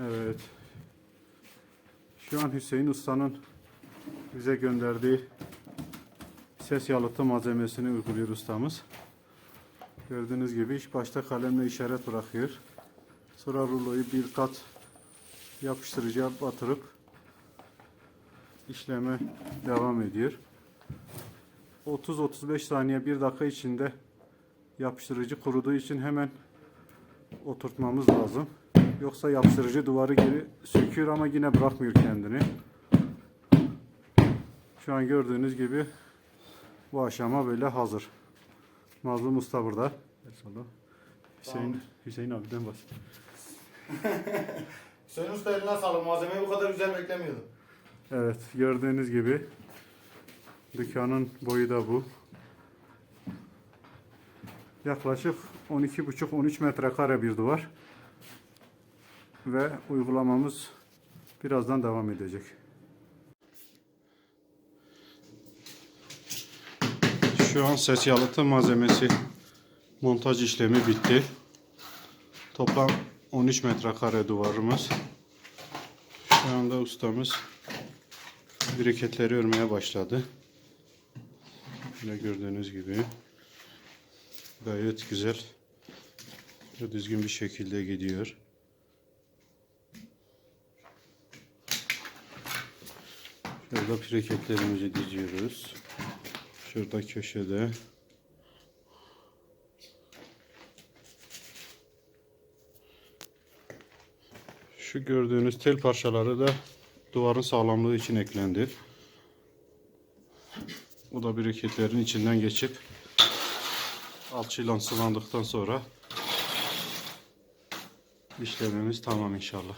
Evet. Şu an Hüseyin Usta'nın bize gönderdiği ses yalıtı malzemesini uyguluyor ustamız. Gördüğünüz gibi ilk başta kalemle işaret bırakıyor. Sonra ruloyu bir kat yapıştırıcıya batırıp işleme devam ediyor. 30-35 saniye 1 dakika içinde yapıştırıcı kuruduğu için hemen oturtmamız lazım. Yoksa yapıştırıcı duvarı geri söküyor ama yine bırakmıyor kendini. Şu an gördüğünüz gibi bu aşama böyle hazır. Mazlum Usta burada. Hüseyin, Hüseyin abiden bahset. Hüseyin Usta eline sağlık. Malzemeyi bu kadar güzel beklemiyordum. Evet gördüğünüz gibi dükkanın boyu da bu. Yaklaşık 12,5-13 metrekare bir duvar. Ve uygulamamız birazdan devam edecek. Şu an ses yalıtım malzemesi montaj işlemi bitti. Toplam 13 metrekare duvarımız. Şu anda ustamız Briketleri örmeye başladı. Böyle gördüğünüz gibi gayet güzel ve düzgün bir şekilde gidiyor. Şurada briketlerimizi diziyoruz. Şurada köşede. Şu gördüğünüz tel parçaları da duvarın sağlamlığı için eklendi. Bu da briketlerin içinden geçip alçıyla sıvandıktan sonra işlemimiz tamam inşallah.